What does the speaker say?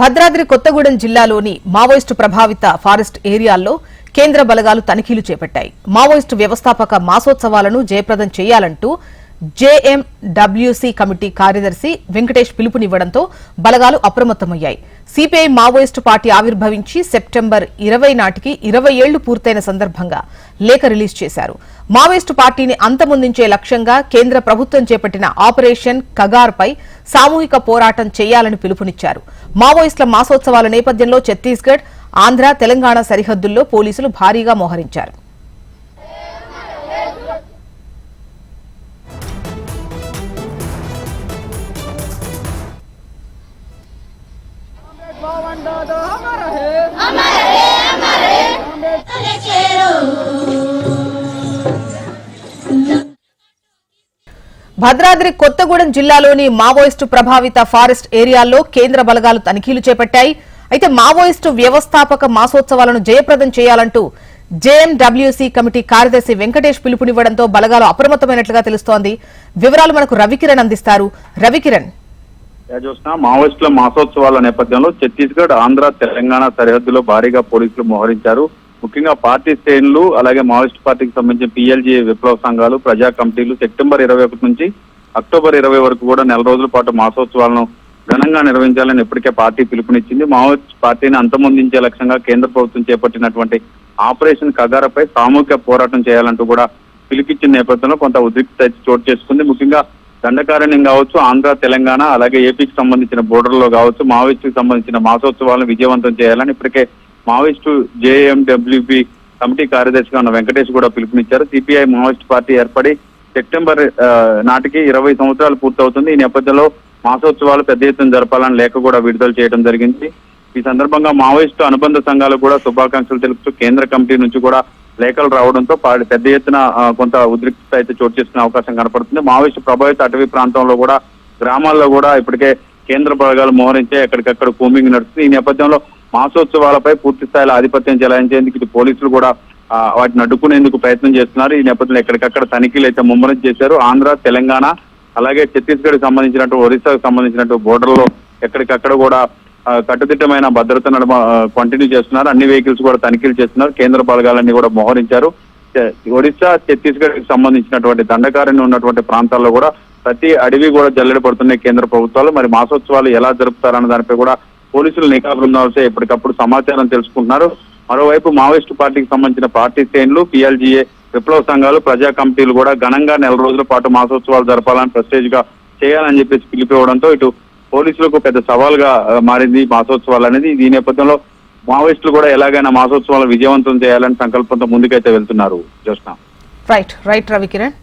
భద్రాద్రి కొత్తగూడెం జిల్లాలోని మావోయిస్టు ప్రభావిత ఫారెస్ట్ ఏరియాల్లో కేంద్ర బలగాలు తనిఖీలు చేపట్టాయి. మావోయిస్టు వ్యవస్థాపక మాసోత్సవాలను జయప్రదం చేయాలంటూ జేఎండబ్ల్యూసీ కమిటీ కార్యదర్శి వెంకటేష్ పిలుపునివ్వడంతో బలగాలు అప్రమత్తమయ్యాయి. సిపిఐ మావోయిస్టు పార్టీ ఆవిర్భవించి సెప్టెంబర్ ఇరవై నాటికి ఇరవై ఏళ్ళు పూర్తయిన సందర్భంగా లేఖ రిలీజ్ చేశారు. మావోయిస్టు పార్టీని అంతమొందించే లక్ష్యంగా కేంద్ర ప్రభుత్వం చేపట్టిన ఆపరేషన్ కగార్పై సామూహిక పోరాటం చేయాలని పిలుపునిచ్చారు. మావోయిస్టుల మాసోత్సవాల నేపథ్యంలో ఛత్తీస్గఢ్ ఆంధ్ర తెలంగాణ సరిహద్దుల్లో పోలీసులు భారీగా మోహరించారు. భద్రాద్రి కొత్తగూడెం జిల్లాలోని మావోయిస్టు ప్రభావిత ఫారెస్ట్ ఏరియాల్లో కేంద్ర బలగాలు తనిఖీలు చేపట్టాయి. అయితే మావోయిస్టు వ్యవస్థాపక మాసోత్సవాలను జయప్రదం చేయాలంటూ జేఎండబ్ల్యూసీ కమిటీ కార్యదర్శి వెంకటేష్ పిలుపునివ్వడంతో బలగాలు అప్రమత్తమైనట్లుగా తెలుస్తోంది. వివరాలు మనకు రవికిరణ్ అందిస్తారు. రవికిరణ్. యా చూసిన మావోయిస్టుల మాసోత్సవాల నేపథ్యంలో ఛత్తీస్గఢ్ ఆంధ్ర తెలంగాణ సరిహద్దులో భారీగా పోలీసులు మోహరించారు. ముఖ్యంగా పార్టీ శ్రేణులు అలాగే మావోయిస్ట్ పార్టీకి సంబంధించిన పిఎల్జీ విప్లవ సంఘాలు ప్రజా కమిటీలు సెప్టెంబర్ ఇరవై ఒకటి నుంచి అక్టోబర్ ఇరవై వరకు కూడా నెల రోజుల పాటు మాసోత్సవాలను ఘనంగా నిర్వహించాలని ఇప్పటికే పార్టీ పిలుపునిచ్చింది. మావోయిస్ట్ పార్టీని అంతమొందించే లక్ష్యంగా కేంద్ర ప్రభుత్వం చేపట్టినటువంటి ఆపరేషన్ కగారపై సామూహిక పోరాటం చేయాలంటూ కూడా పిలిపిచ్చిన నేపథ్యంలో కొంత ఉద్రిక్త చోటు చేసుకుంది. ముఖ్యంగా దండకారణ్యం కావచ్చు ఆంధ్ర తెలంగాణ అలాగే ఏపీకి సంబంధించిన బోర్డర్లో కావచ్చు మావోయిస్టుకి సంబంధించిన మాసోత్సవాలను విజయవంతం చేయాలని ఇప్పటికే మావోయిస్టు జేఎండబ్ల్యూపీ కమిటీ కార్యదర్శిగా ఉన్న వెంకటేష్ కూడా పిలుపునిచ్చారు. సిపిఐ మావోయిస్ట్ పార్టీ ఏర్పడి సెప్టెంబర్ నాటికి ఇరవై సంవత్సరాలు పూర్తవుతుంది. ఈ నేపథ్యంలో మాసోత్సవాలు పెద్ద ఎత్తున జరపాలని లేఖ కూడా విడుదల చేయడం జరిగింది. ఈ సందర్భంగా మావోయిస్టు అనుబంధ సంఘాలు కూడా శుభాకాంక్షలు తెలుపుతూ కేంద్ర కమిటీ నుంచి కూడా లేఖలు రావడంతో పాడి పెద్ద ఎత్తున కొంత ఉద్రిక్తత అయితే చోటు చేసుకునే అవకాశం కనపడుతుంది. మావోయిస్టు ప్రభావిత అటవీ ప్రాంతంలో కూడా గ్రామాల్లో కూడా ఇప్పటికే కేంద్ర బలగాలు మోహరించే ఎక్కడికక్కడ కూమింగ్ నడుస్తుంది. ఈ నేపథ్యంలో మాసోత్సవాలపై పూర్తి స్థాయిలో ఆధిపత్యం చెలాయించేందుకు ఇటు పోలీసులు కూడా వాటిని అడ్డుకునేందుకు ప్రయత్నం చేస్తున్నారు. ఈ నేపథ్యంలో ఎక్కడికక్కడ తనిఖీలు అయితే ముమ్మరం చేశారు. ఆంధ్ర తెలంగాణ అలాగే ఛత్తీస్గఢ్ సంబంధించినట్టు ఒరిస్సాకు సంబంధించినట్టు బోర్డర్లో ఎక్కడికక్కడ కూడా కట్టుదిట్టమైన భద్రత నడమ కంటిన్యూ చేస్తున్నారు. అన్ని వెహికల్స్ కూడా తనిఖీలు చేస్తున్నారు. కేంద్ర బలగాలన్నీ కూడా మోహరించారు. ఒడిశా ఛత్తీస్గఢ్ సంబంధించినటువంటి దండకారణ్యం ఉన్నటువంటి ప్రాంతాల్లో కూడా ప్రతి అడవి కూడా జల్లెడ పడుతున్నాయి కేంద్ర ప్రభుత్వాలు. మరి మాసోత్సవాలు ఎలా జరుపుతారన్న దానిపై కూడా పోలీసులు నిఘా బృందాలతో ఎప్పటికప్పుడు సమాచారం తెలుసుకుంటున్నారు. మరోవైపు మావోయిస్టు పార్టీకి సంబంధించిన పార్టీ శ్రేణులు పిఎల్జీఏ విప్లవ సంఘాలు ప్రజా కమిటీలు కూడా ఘనంగా నెల రోజుల పాటు మాసోత్సవాలు జరపాలని ప్రెస్టేజ్గా చేయాలని చెప్పేసి పిలిపివ్వడంతో ఇటు పోలీసులకు పెద్ద సవాల్గా మారింది మాసోత్సవాలు అనేది. ఈ నేపథ్యంలో మావోయిస్టులు కూడా ఎలాగైనా మాసోత్సవాలు విజయవంతం చేయాలని సంకల్పంతో ముందుకైతే వెళ్తున్నారు. జోష్న. Right right Ravikiran